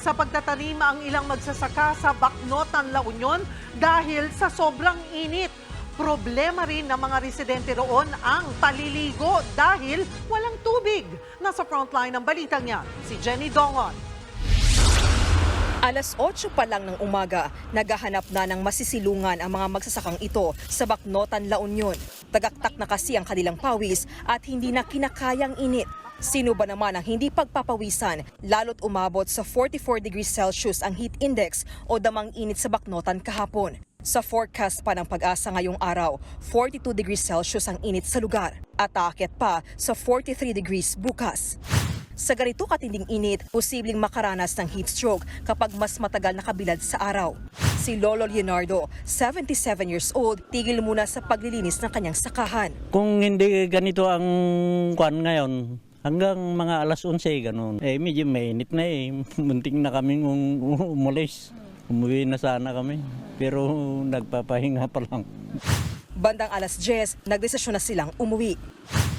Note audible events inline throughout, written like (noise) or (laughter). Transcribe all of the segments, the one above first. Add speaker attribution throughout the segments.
Speaker 1: sa pagtatanim ang ilang magsasaka sa Baknotan, La Union dahil sa sobrang init. Problema rin ng mga residente roon ang paliligo dahil walang tubig. Nasa frontline ng balitang niya, si Jenny Dongon.
Speaker 2: Alas 8 pa lang ng umaga, naghahanap na ng masisilungan ang mga magsasakang ito sa Baknotan, La Union. Tagaktak na kasi ang kanilang pawis at hindi na kinakayang init. Sino ba naman ang hindi pagpapawisan, lalo't umabot sa 44 degrees Celsius ang heat index o damang init sa Baknotan kahapon. Sa forecast pa ng pag-asa ngayong araw, 42 degrees Celsius ang init sa lugar at aakyat pa sa 43 degrees bukas. Sa ganito katinding init, posibleng makaranas ng heat stroke kapag mas matagal nakabilad sa araw. Si Lolo Leonardo, 77 years old, tigil muna sa paglilinis ng kanyang sakahan.
Speaker 3: Kung hindi ganito ang kwan ngayon, hanggang mga alas 11 ganun. Eh medyo mainit na eh. (laughs) Munting na kaming um- (laughs) umalis. Umuwi na sana kami. Pero nagpapahinga pa lang.
Speaker 2: Bandang alas 10, nagdesisyon na silang umuwi.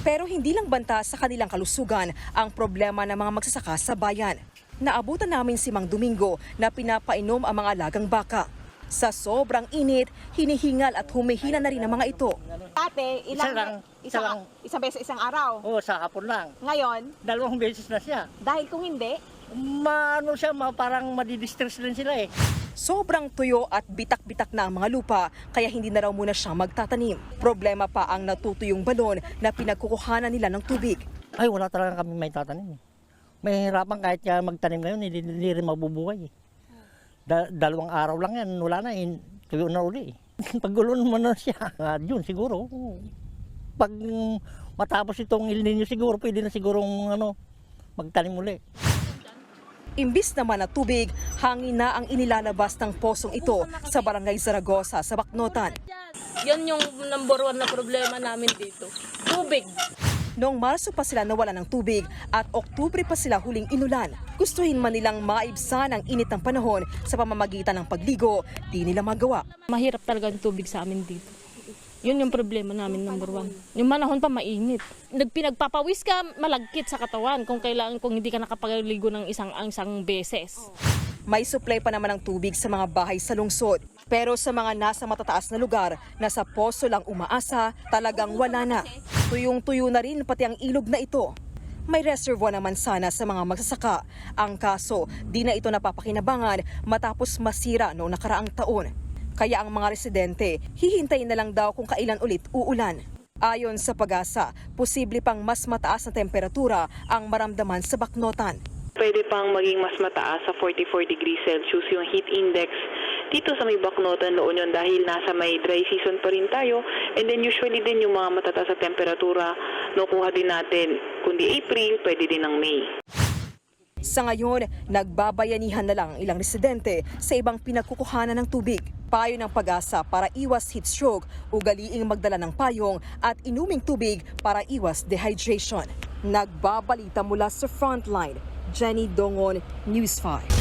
Speaker 2: Pero hindi lang banta sa kanilang kalusugan ang problema ng mga magsasaka sa bayan. Naabutan namin si Mang Domingo na pinapainom ang mga alagang baka. Sa sobrang init, hinihingal at humihina na rin ang mga ito.
Speaker 4: Dati, ilang,
Speaker 5: Isa lang, isa
Speaker 4: isang,
Speaker 5: lang.
Speaker 4: isang beses isang araw.
Speaker 5: Oo, sa hapon lang.
Speaker 4: Ngayon,
Speaker 5: Dalawang beses na siya.
Speaker 4: dahil kung hindi,
Speaker 5: Maano siya, ma, parang madidistress din sila eh.
Speaker 2: Sobrang tuyo at bitak-bitak na ang mga lupa kaya hindi na raw muna siya magtatanim. Problema pa ang natutuyong balon na pinagkukuhanan nila ng tubig.
Speaker 5: Ay, wala talaga kami may tatanim eh. May hirapan kahit kaya magtanim ngayon, hindi, hindi rin mabubuhay eh. Da- dalawang araw lang yan, wala na eh. Tuyo na uli. (laughs) Pagulon mo na siya, (laughs) ah, yun siguro. Pag matapos itong El Nino siguro, pwede na sigurong ano, magtanim uli.
Speaker 2: Imbis naman na tubig, hangin na ang inilalabas ng posong ito sa barangay Zaragoza sa Baknotan.
Speaker 6: Yan yung number one na problema namin dito. Tubig.
Speaker 2: Noong Marso pa sila nawala ng tubig at Oktubre pa sila huling inulan. Gustuhin man nilang maibsan ang init ng panahon sa pamamagitan ng pagligo, di nila magawa.
Speaker 6: Mahirap talaga ang tubig sa amin dito. Yun yung problema namin number one. Yung manahon pa mainit. Nagpinagpapawis ka, malagkit sa katawan kung kailangan kung hindi ka nakapaligo ng isang ang isang beses.
Speaker 2: May supply pa naman ng tubig sa mga bahay sa lungsod. Pero sa mga nasa matataas na lugar, nasa poso lang umaasa, talagang wala na. Tuyong-tuyo na rin pati ang ilog na ito. May reservoir naman sana sa mga magsasaka. Ang kaso, di na ito napapakinabangan matapos masira noong nakaraang taon. Kaya ang mga residente, hihintayin na lang daw kung kailan ulit uulan. Ayon sa pag-asa, posible pang mas mataas na temperatura ang maramdaman sa Baknotan.
Speaker 7: Pwede pang maging mas mataas sa 44 degrees Celsius yung heat index dito sa may Baknotan, La Union dahil nasa may dry season pa rin tayo. And then usually din yung mga matataas na temperatura, nakuha din natin. Kundi April, pwede din ng May.
Speaker 2: Sa ngayon, nagbabayanihan na lang ang ilang residente sa ibang pinagkukuhanan ng tubig. Payo ng pag-asa para iwas heat stroke, ugaliing magdala ng payong at inuming tubig para iwas dehydration. Nagbabalita mula sa Frontline, Jenny Dongon, News 5.